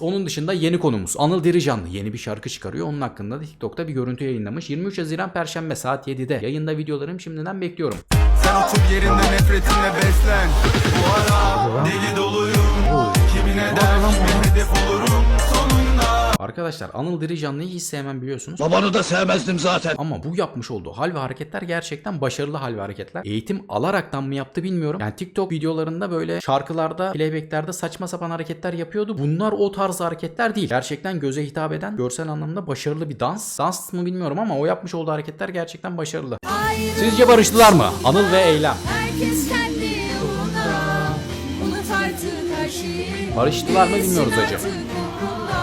Onun dışında yeni konumuz Anıl Diricanlı yeni bir şarkı çıkarıyor. Onun hakkında da TikTok'ta bir görüntü yayınlamış. 23 Haziran Perşembe saat 7'de. Yayında videolarım şimdiden bekliyorum. Sen otur yerinde nefretinle beslen Bu ara deli doluyum Kimine der kime hedef olurum Arkadaşlar Anıl Diricanlı'yı hiç sevmem biliyorsunuz. Babanı da sevmezdim zaten. Ama bu yapmış olduğu hal ve hareketler gerçekten başarılı hal ve hareketler. Eğitim alaraktan mı yaptı bilmiyorum. Yani TikTok videolarında böyle şarkılarda, playbacklerde saçma sapan hareketler yapıyordu. Bunlar o tarz hareketler değil. Gerçekten göze hitap eden, görsel anlamda başarılı bir dans. Dans mı bilmiyorum ama o yapmış olduğu hareketler gerçekten başarılı. Sizce barıştılar mı? Anıl ve Eylem. Herkes kendi yolunda Unut artık her şeyi Barıştılar mı bilmiyoruz okulda.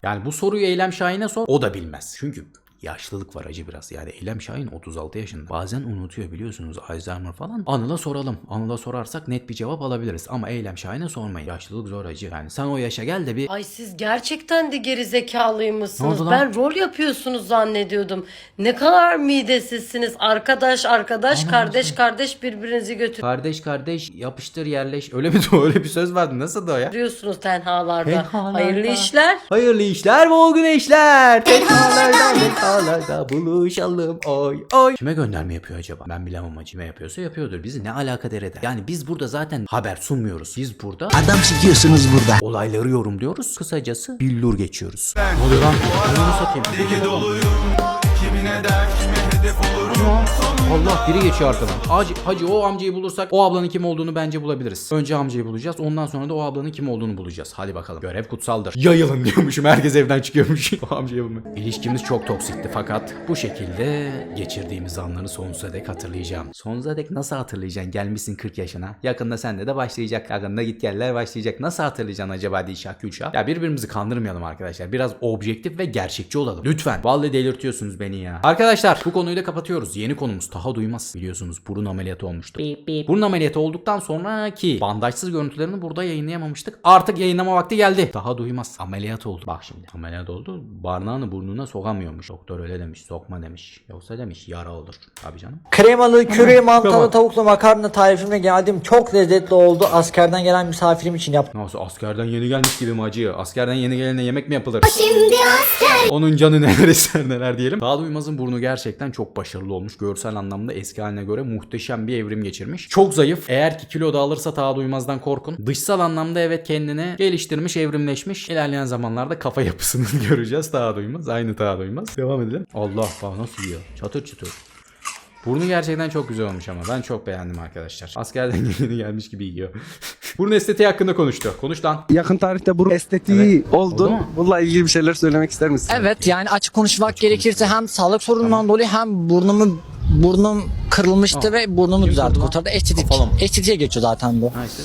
Yani bu soruyu Eylem Şahin'e sor. O da bilmez. Çünkü yaşlılık var acı biraz. Yani Eylem Şahin 36 yaşında. Bazen unutuyor biliyorsunuz Alzheimer falan. Anıl'a soralım. Anıl'a sorarsak net bir cevap alabiliriz. Ama Eylem Şahin'e sormayın. Yaşlılık zor acı. Yani sen o yaşa gel de bir Ay siz gerçekten de geri zekalıymışsınız. Ne oldu lan? Ben rol yapıyorsunuz zannediyordum. Ne kadar midesizsiniz. Arkadaş arkadaş, kardeş kardeş birbirinizi kardeş kardeş yapıştır yerleş. Öyle mi öyle bir söz vardı. Nasıl da o ya? götürüyorsunuz tenhalarda. Tenhalarda. Hayırlı işler. Hayırlı işler bol güneşler. Tenhalarda tenhalarda buluşalım. Oy oy. Kime gönderme yapıyor acaba? Ben bilemem acı. Kime yapıyorsa yapıyordur. Bizi ne alakadar eder? Yani biz burada zaten haber sunmuyoruz. Biz burada Adam sikiyorsunuz burada. olayları yorumluyoruz. Kısacası billur geçiyoruz. Ne oluyor lan? Ananı satayım. deli doluyum Kimine der kime hedef olurum Allah biri geçiyor arkadan. Hacı, hacı o amcayı bulursak o ablanın kim olduğunu bence bulabiliriz. Önce amcayı bulacağız. Ondan sonra da o ablanın kim olduğunu bulacağız. Hadi bakalım. Görev kutsaldır. Yayılın diyormuşum. Herkes evden çıkıyormuş. o amcayı bulmak. İlişkimiz çok toksikti fakat bu şekilde geçirdiğimiz anları sonsuza dek hatırlayacağım. Sonsuza dek nasıl hatırlayacaksın? Gelmişsin 40 yaşına. Yakında sende de başlayacak. Yakında git geller başlayacak. Nasıl hatırlayacaksın acaba Dilşah Gülşah? Ya birbirimizi kandırmayalım arkadaşlar. Biraz objektif ve gerçekçi olalım. Lütfen. Vallahi delirtiyorsunuz beni ya. Arkadaşlar bu konuyu da kapatıyoruz. Yeni konumuz Taha Duymaz. Biliyorsunuz burun ameliyatı olmuştu. Burun ameliyatı olduktan sonraki bandajsız görüntülerini burada yayınlayamamıştık. Artık yayınlama vakti geldi. Daha duymaz. Ameliyat oldu. Bak şimdi. Ameliyat oldu. Barnağını burnuna sokamıyormuş. Doktor öyle demiş. Sokma demiş. Yoksa demiş yara olur. Tabii canım. Kremalı, Tamam. mantarlı tavuklu makarna tarifimle geldim. Çok lezzetli oldu. Askerden gelen misafirim için yaptım. Nasıl askerden yeni gelmiş gibi mi acı? Askerden yeni gelene yemek mi yapılır? Şimdi asker Onun canı neler ister neler diyelim. Daha Duymaz'ın burnu gerçekten çok başarılı olmuş. Görsel anlamda eski haline göre muhteşem bir evrim geçirmiş. Çok zayıf. Eğer ki kilo da alırsa Taha Duymaz'dan korkun. Dışsal anlamda evet kendini geliştirmiş, evrimleşmiş. İlerleyen zamanlarda kafa yapısını göreceğiz Taha Duymaz. Aynı Taha Duymaz. Devam edelim. Allah bak nasıl yiyor. Çatır çatır. Burnu gerçekten çok güzel olmuş ama ben çok beğendim arkadaşlar. Askerden yeni gelmiş gibi yiyor. Burun estetiği hakkında konuştu. Konuş lan. Yakın tarihte burun estetiği Oldu oldu. Bununla ilgili bir şeyler söylemek ister misin? Evet yani açık konuşmak gerekirse hem sağlık sorunundan dolayı hem burnumu burnum kırılmıştı Tamam. ve burnumu düzeltti kurtardı. Estetik. Mı? Estetiğe geçiyor zaten bu. Ha işte.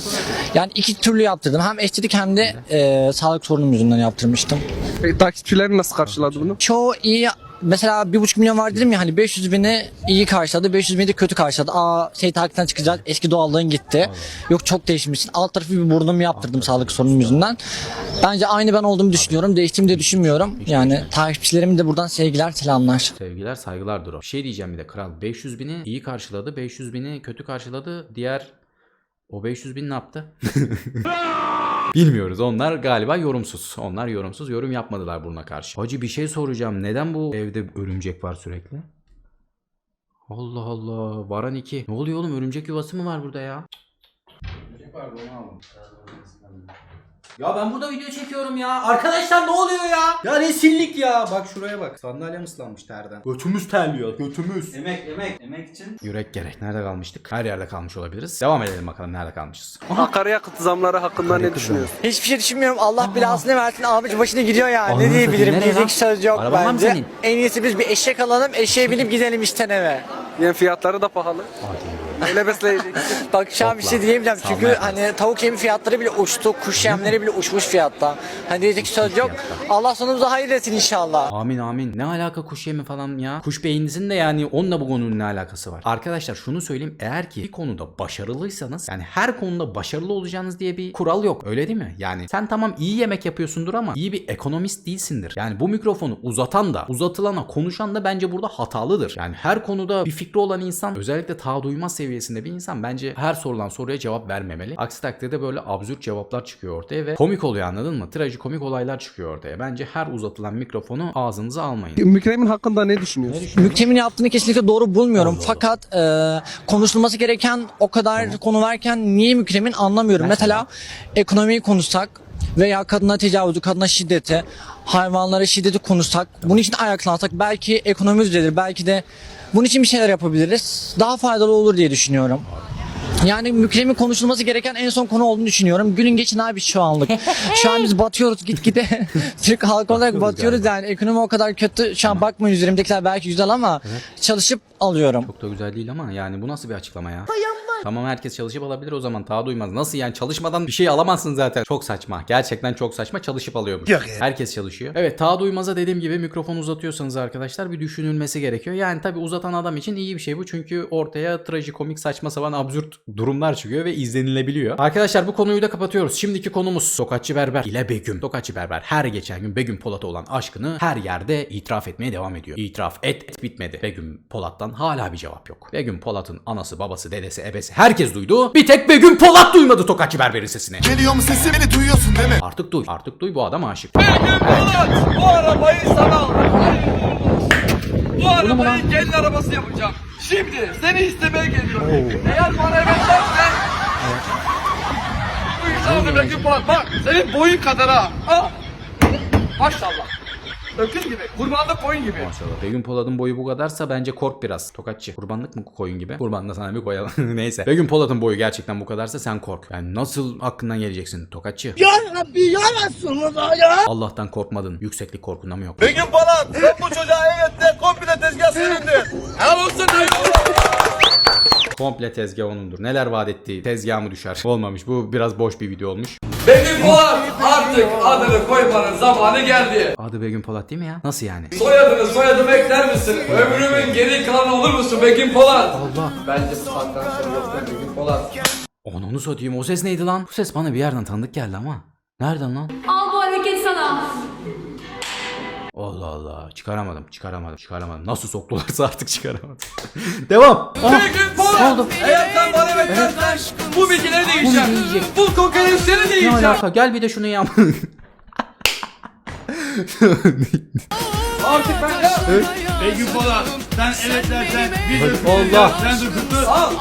Yani iki türlü yaptırdım. Hem estetik hem de e, sağlık sorunum yüzünden yaptırmıştım. Peki, takipçilerin nasıl karşıladı bunu? Çoğu iyi mesela bir buçuk milyon var dedim ya hani 500 bini iyi karşıladı 500 bini de kötü karşıladı. Aa şey takipten çıkacak eski doğallığın gitti. Yok çok değişmişsin. Alt tarafı bir burnumu yaptırdım sağlık sorunum yüzünden. Bence aynı ben olduğumu düşünüyorum. Değiştiğimi de düşünmüyorum. Yani takipçilerime de buradan sevgiler selamlar. Sevgiler saygılardır o. Bir şey diyeceğim bir de kral. 500 bini iyi karşıladı. 500 bini kötü karşıladı. Diğer o 500 bin ne yaptı? Bilmiyoruz. Onlar galiba yorumsuz. Onlar yorumsuz. Yorum yapmadılar buna karşı. Hacı bir şey soracağım. Neden bu evde örümcek var sürekli? Allah Allah. Varan 2. Ne oluyor oğlum? Örümcek yuvası mı var burada ya? Örümcek vardı onu aldım. Ya ben burada video çekiyorum ya. Arkadaşlar ne oluyor ya? Ya rezillik ya. Bak şuraya bak. Sandalyem ıslanmış terden. Götümüz terliyor. Götümüz. Emek emek emek için Yürek gerek. Nerede kalmıştık? Her yerde kalmış olabiliriz. Devam edelim bakalım nerede kalmışız. Akaryakıt zamları hakkında Akaryakıt ne düşünüyorsun? Hiçbir şey düşünmüyorum. Allah belasını versin. Almış başına gidiyor ya. Ananı Ne diyebilirim? nereye lan? Diyecek söz yok Araban var mı bence. senin? En iyisi biz bir eşek alalım. Eşeğe binip gidelim işten eve. Yani fiyatları da pahalı. Öyle besleyeceksin. Bak şu an bir şey diyemeyeceğim çünkü Salma hani tavuk yemi fiyatları bile uçtu, kuş yemleri bile uçmuş fiyatta. Hani diyecek söz yok. Allah sonumuza hayır etsin inşallah. Amin amin. Ne alaka kuş yemi falan ya? Kuş beyninizin de yani onunla bu konunun ne alakası var? Arkadaşlar şunu söyleyeyim. Eğer ki bir konuda başarılıysanız yani her konuda başarılı olacağınız diye bir kural yok. Öyle değil mi? Yani sen tamam iyi yemek yapıyorsundur ama iyi bir ekonomist değilsindir. Yani bu mikrofonu uzatan da uzatılana konuşan da bence burada hatalıdır. Yani her konuda bir fikri olan insan özellikle ta duymaz seviyesinde bir insan bence her sorulan soruya cevap vermemeli. Aksi takdirde böyle absürt cevaplar çıkıyor ortaya ve komik oluyor anladın mı? Trajikomik olaylar çıkıyor ortaya. Bence her uzatılan mikrofonu ağzınıza almayın. Mükremin hakkında ne düşünüyorsun? Müktemin yaptığını kesinlikle doğru bulmuyorum. Fakat e, konuşulması gereken o kadar konu varken niye mükremin anlamıyorum. Mesela, ekonomiyi konuşsak veya kadına tecavüzü, kadına şiddeti, hayvanlara şiddeti konuşsak, bunun için ayaklansak belki ekonomi düzelir. Belki de bunun için bir şeyler yapabiliriz. Daha faydalı olur diye düşünüyorum. Yani mükremin konuşulması gereken en son konu olduğunu düşünüyorum. Gülün geçin abi şu anlık. Şu an biz batıyoruz gitgide. Türk halkı olarak batıyoruz yani. Ekonomi o kadar kötü. Şu an bakmayın üzerimdekiler belki güzel ama çalışıp alıyorum. Çok da güzel değil ama yani bu nasıl bir açıklama ya? Tamam herkes çalışıp alabilir o zaman ta duymaz. Nasıl yani çalışmadan bir şey alamazsın zaten. Çok saçma. Gerçekten çok saçma çalışıp alıyormuş. Herkes çalışıyor. Evet ta duymaz'a dediğim gibi mikrofon uzatıyorsanız arkadaşlar bir düşünülmesi gerekiyor. Yani tabi uzatan adam için iyi bir şey bu. Çünkü ortaya trajikomik saçma sapan absürt durumlar çıkıyor ve izlenilebiliyor. Arkadaşlar bu konuyu da kapatıyoruz. Şimdiki konumuz Sokakçı Berber ile Begüm. Sokakçı Berber her geçen gün Begüm Polat'a olan aşkını her yerde itiraf etmeye devam ediyor. İtiraf et, et bitmedi. Begüm Polat'tan hala bir cevap yok. Begüm Polat'ın anası, babası, dedesi, ebesi herkes duydu. Bir tek Begüm Polat duymadı Tokatçı Berber'in sesini. Geliyor mu sesim beni duyuyorsun değil mi? Artık duy. Artık duy bu adam aşık. Bu arabayı sana al. Bu arabayı gelin arabası yapacağım. Şimdi seni istemeye geliyorum. Eğer bana evet dersen... Bu insanı Bekir Polat bak senin boyun kadar ha. Al. Maşallah. Öküz gibi. Kurbanlık koyun gibi. Maşallah. Begüm Polat'ın boyu bu kadarsa bence kork biraz. Tokatçı. Kurbanlık mı koyun gibi? Kurban da sana bir koyalım. Neyse. Begüm Polat'ın boyu gerçekten bu kadarsa sen kork. Yani nasıl hakkından geleceksin Tokatçı? Ya Rabbi ya Resulullah ya. Allah'tan korkmadın. Yükseklik korkunda mı yok? Begüm Polat sen bu çocuğa evet de komple tezgah senindir. Helal olsun. Komple tezgah onundur. Neler vaat ettiği tezgah mı düşer? Olmamış. Bu biraz boş bir video olmuş. Begüm Polat artık adını koymanın zamanı geldi. Adı Begüm Polat değil mi ya? Nasıl yani? Soyadını soyadımı ekler misin? Ömrümün geri kalanı olur musun Begüm Polat? Allah. Bence bu saatten sonra yoksa Begüm Polat. Onu onu satayım. O ses neydi lan? Bu ses bana bir yerden tanıdık geldi ama. Nereden lan? Al bu hareket sana. Allah Allah. Çıkaramadım. Çıkaramadım. Çıkaramadım. Nasıl soktularsa artık çıkaramadım. Devam. Ah, Begüm Polat! oldu? Eğer sen bana evet dersen bu bilgileri Bunu değişeceğim. diyecek. Bu kokoreçleri ne değişeceğim. alaka? Gel bir de şunu yap. Artık ben de Begüm Polat sen evet dersen biz de Allah. sen de tuttur. al.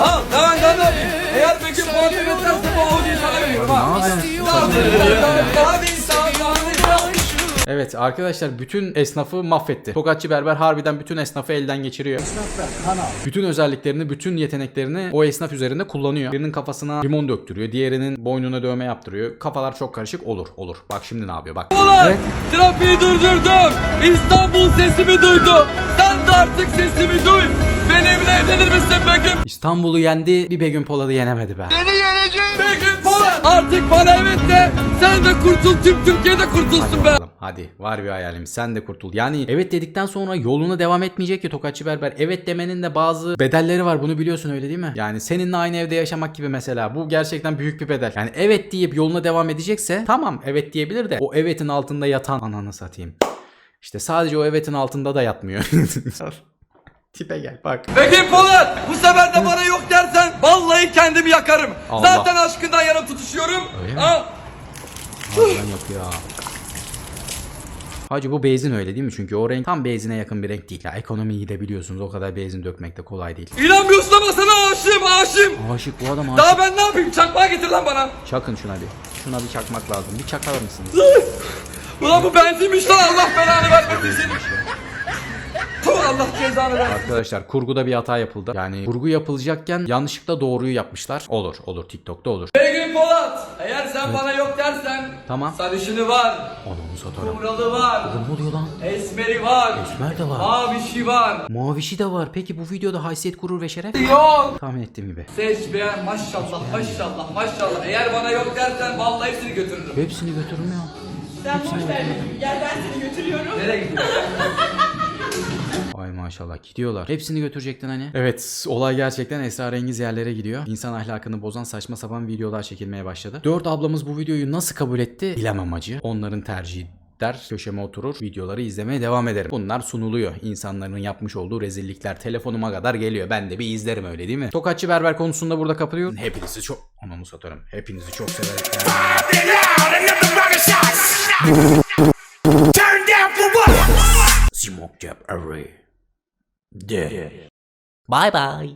Al. Tamam tamam. Eğer Begüm Polat evet derse bu Audi'yi sana veriyorum ha. Hadi insan. Evet arkadaşlar bütün esnafı mahvetti. Tokatçı Berber harbiden bütün esnafı elden geçiriyor. Bütün özelliklerini, bütün yeteneklerini o esnaf üzerinde kullanıyor. Birinin kafasına limon döktürüyor, diğerinin boynuna dövme yaptırıyor. Kafalar çok karışık. Olur, olur. Bak şimdi ne yapıyor? Bak. Polat! Trafiği durdurdum. İstanbul sesimi duydu. Sen de artık sesimi duy. Benimle evlenir misin Begüm? İstanbul'u yendi, bir Begüm Polat'ı yenemedi be. Begüm Polat! Artık bana evet de. Sen de kurtul tüm Türkiye'de kurtulsun be. Hadi var bir hayalim sen de kurtul. Yani evet dedikten sonra yoluna devam etmeyecek ki Tokatçı Berber. Evet demenin de bazı bedelleri var bunu biliyorsun öyle değil mi? Yani seninle aynı evde yaşamak gibi mesela. Bu gerçekten büyük bir bedel. Yani evet deyip yoluna devam edecekse tamam evet diyebilir de o evetin altında yatan ananı satayım. İşte sadece o evetin altında da yatmıyor. Tipe gel bak. Begüm Polat! Bu sefer de bana yok dersen vallahi kendimi yakarım. Allah. Zaten aşkından yana tutuşuyorum. Öyle mi? Al. Harbiden yok ya. Hacı bu benzin öyle değil mi? Çünkü o renk tam benzine yakın bir renk değil. Ya ekonomiyi de biliyorsunuz o kadar benzin dökmek de kolay değil. İnanmıyorsun ama sana aşığım aşığım. Aşık bu adam aşık. Daha ben ne yapayım? Çakmağı getir lan bana. Çakın şuna bir. Şuna bir çakmak lazım. Bir çakar mısınız? Ulan bu benzinmiş lan Allah belanı vermesin Allah cezanı versin. Arkadaşlar kurguda bir hata yapıldı. Yani kurgu yapılacakken yanlışlıkla doğruyu yapmışlar. Olur olur TikTok'ta olur. Begüm Polat! Eğer sen bana yok dersen Tamam. sarışını var, Anamı satarım. kumralı var, Ne oluyor lan? esmeri var, Esmer de var. mavişi var. Mavişi de var. Peki bu videoda haysiyet, gurur ve şeref? Yok. Tahmin ettiğim gibi. Seç beğen maşallah maşallah maşallah. Eğer bana yok dersen vallahi hepsini götürürüm. Hepsini götürmüyor. Sen boş ver. Gel ben seni götürüyorum. Nereye gidiyorsun? Ay maşallah gidiyorlar. Hepsini götürecektin hani. Evet olay gerçekten esrarengiz yerlere gidiyor. İnsan ahlakını bozan saçma sapan videolar çekilmeye başladı. Dört ablamız bu videoyu nasıl kabul etti bilemem acı. Onların tercihi der köşeme oturur videoları izlemeye devam ederim. Bunlar sunuluyor. İnsanların yapmış olduğu rezillikler telefonuma kadar geliyor. Ben de bir izlerim öyle değil mi? Tokatçı berber konusunda burada kapılıyor. Hepinizi çok... Ananı satarım. Hepinizi çok severim. Smoke Jab Array. Dead. Bye bye.